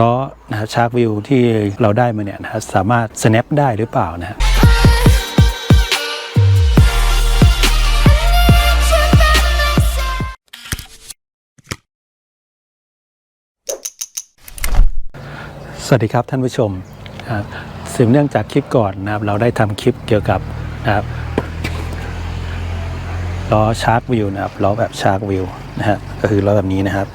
ล้อนะฮะชาร์กวิวที่เราได้มาเนี่ยนะฮะสามารถ snap ได้หรือเปล่านะฮะสวัสดีครับท่านผู้ชมนะครับสืบเนื่องจากคลิปก่อนนะครับเราได้ทำคลิปเกี่ยวกับนะครับล้อชาร์กวิวนะครับล้อแบบชาร์กวิวนะฮะก็คือล้อแบบนี้นะครับ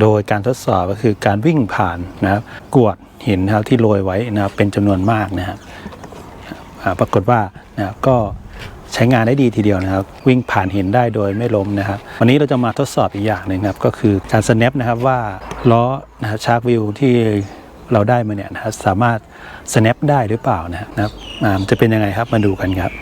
โดยการทดสอบก็คือการวิ่งผ่านนะครับกวดหินนะครับที่โรยไว้นะครับเป็นจำนวนมากนะครับปรากฏว่านะครับก็ใช้งานได้ดีทีเดียวนะครับ วิ่งผ่านหินได้โดยไม่ล้มนะครับ วันนี้เราจะมาทดสอบอีกอย่างหนึ่งครับก็คือการ snap นะครับว่าล้อนะครับชาร์กวิวที่เราได้มาเนี่ยนะครับสามารถ snap ได้หรือเปล่านะครับมันจะเป็นยังไงครับมาดูกันครับ